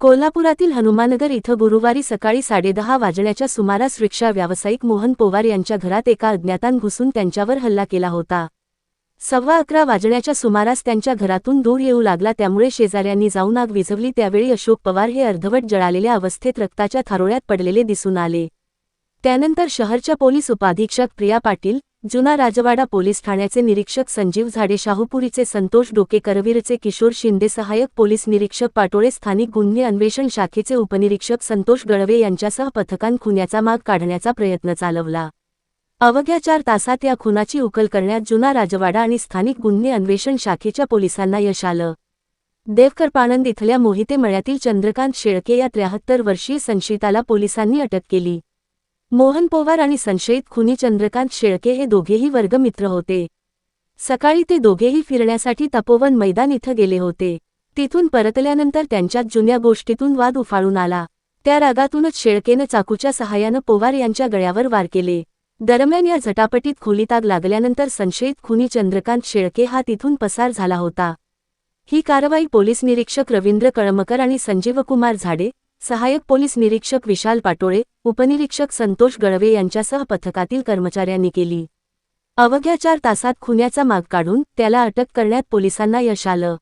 कोल्हापुरातील हनुमानगर इथं गुरुवारी सकाळी साडेदहा वाजण्याच्या सुमारास रिक्षा व्यावसायिक मोहन पोवार यांच्या घरात एका अज्ञातान घुसून त्यांच्यावर हल्ला केला होता. सव्वा अकरा वाजण्याच्या सुमारास त्यांच्या घरातून दूर येऊ लागला त्यामुळे शेजाऱ्यांनी जाऊन आग विझवली. त्यावेळी अशोक पवार हे अर्धवट जळालेल्या अवस्थेत रक्ताच्या थारोळ्यात पडलेले दिसून आले. त्यानंतर शहरच्या पोलीस उपाधीक्षक प्रिया पाटील जुना राजवाडा पोलीस ठाण्याचे निरीक्षक संजीव झाडे शाहूपुरीचे संतोष डोके करवीरचे किशोर शिंदे सहाय्यक पोलीस निरीक्षक पाटोळे स्थानिक गुन्हे अन्वेषण शाखेचे उपनिरीक्षक संतोष गळवे यांच्यासह पथकान खुन्याचा माग काढण्याचा प्रयत्न चालवला. अवघ्या चार तासात या खुनाची उकल करण्यात जुना राजवाडा आणि स्थानिक गुन्हे अन्वेषण शाखेच्या पोलिसांना यश आलं. देवकर पाणंद इथल्या मोहिते मळ्यातील चंद्रकांत शेळके या त्र्याहत्तर वर्षीय संशयिताला पोलिसांनी अटक केली. मोहन पोवार आणि संशयित खुनी चंद्रकांत शेळके हे दोघेही वर्गमित्र होते. सकाळी ते दोघेही फिरण्यासाठी तपोवन मैदान इथं गेले होते. तिथून परतल्यानंतर त्यांच्यात जुन्या गोष्टीतून वाद उफाळून आला. त्या रागातूनच शेळकेनं चाकूच्या सहाय्यानं पोवार यांच्या गळ्यावर वार केले. दरम्यान या झटापटीत खोली ताग लागल्यानंतर संशयित खुनी चंद्रकांत शेळके हा तिथून पसार झाला होता. ही कारवाई पोलीस निरीक्षक रवींद्र कळमकर आणि संजीवकुमार झाडे सहाय्यक पोलीस निरीक्षक विशाल पाटोळे उपनिरीक्षक संतोष गळवे यांच्यासह पथकातील कर्मचाऱ्यांनी केली. अवघ्या चार तासात खुन्याचा माग काढून त्याला अटक करण्यात पोलिसांना यश आलं.